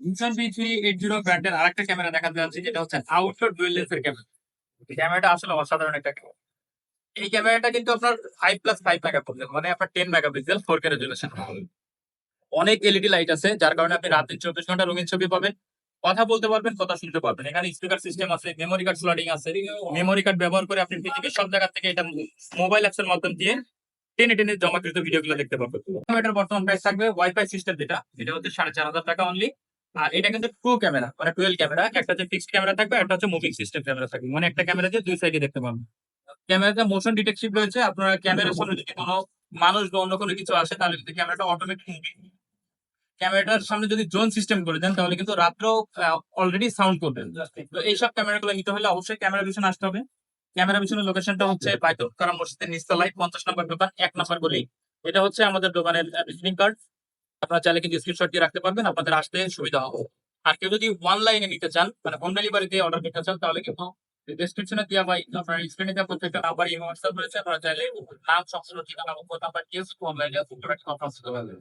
Vision B three eight zero ব্র্যান্ডের আরেকটা camera দেখাতে যাচ্ছি, যেটা হচ্ছে আউটডোর ডুয়েল লেন্সের ক্যামেরা ক্যামেরাটা আসলে অসাধারণ একটা ক্যামেরা এই ক্যামেরাটা কিন্তু আপনার ফাইভ প্লাস ফাইভ মেগাপিক্সেল মানে আপনার ten megapixel four K resolution অনেক এলইডি লাইট আছে, যার কারণে আপনি রাতে চব্বিশ ঘণ্টা রঙিন ছবি পাবেন, কথা বলতে পারবেন, কথা শুনতে পারবেন। এখানে স্পিকার সিস্টেম আছে মেমোরি কার্ড স্লটিং আছে মেমোরি কার্ড ব্যবহার করে আপনি পৃথিবীর সব জায়গা থেকে এটা মোবাইল অ্যাপস এর মাধ্যম দিয়ে টেনে টেনে জমাকৃত ভিডিওগুলো দেখতে পারবেন। এটার বর্তমান প্রাইস থাকবে ওয়াইফাই সিস্টেম যেটা এটা হচ্ছে সাড়ে চার হাজার টাকা অনলি আর এটা কিন্তু টু ক্যামেরা মানে টুয়েলভ ক্যামেরা একটা হচ্ছে ফিক্সড ক্যামেরা থাকবে একটা হচ্ছে মুভিং সিস্টেম ক্যামেরা থাকবে। মানে একটা ক্যামেরা দিয়ে দুই সাইডে দেখতে পাবেন ক্যামেরাতে মোশন ডিটেকটিভ রয়েছে, আপনারা ক্যামেরার সামনে যদি কোনো মানুষ বা অন্য কোনো কিছু আসে, তাহলে কিন্তু ক্যামেরাটা অটোমেটিক মুভিং ক্যামেরাটার সামনে যদি জোন সিস্টেম করে দেন, তাহলে কিন্তু রাত্রেও অলরেডি সাউন্ড করবে। তো এইসব ক্যামেরাগুলো নিতে হলে অবশ্যই ক্যামেরা পিছনে আসতে হবে। ক্যামেরা পিছনে লোকেশনটা হচ্ছে বাইতো কারণ মসজিদের নিচতলায় পঞ্চাশ নম্বর দোকান, এক নম্বর গলি। এটা হচ্ছে আমাদের দোকানের ভিজিটিং কার্ড আপনারা চাইলে কিন্তু স্ক্রিনশট দিয়ে রাখতে পারবেন, আপনাদের আসতে সুবিধা হবে। আর কেউ যদি অনলাইনে লাইনে নিতে চান মানে হোম ডেলিভারিতে অর্ডার নিতে চান, তাহলে কিন্তু ডেসক্রিপশনে দেওয়া বা আপনার স্ক্রিনে দেওয়া প্রত্যেকটা নাম্বার ইমো হোয়াটসঅ্যাপ রয়েছে, আপনারা চাইলে নাম সংশ্লিষ্ট ঠিকানা নাম্বার ইউজ অনলাইনে কনফারেন্স করতে পারবেন।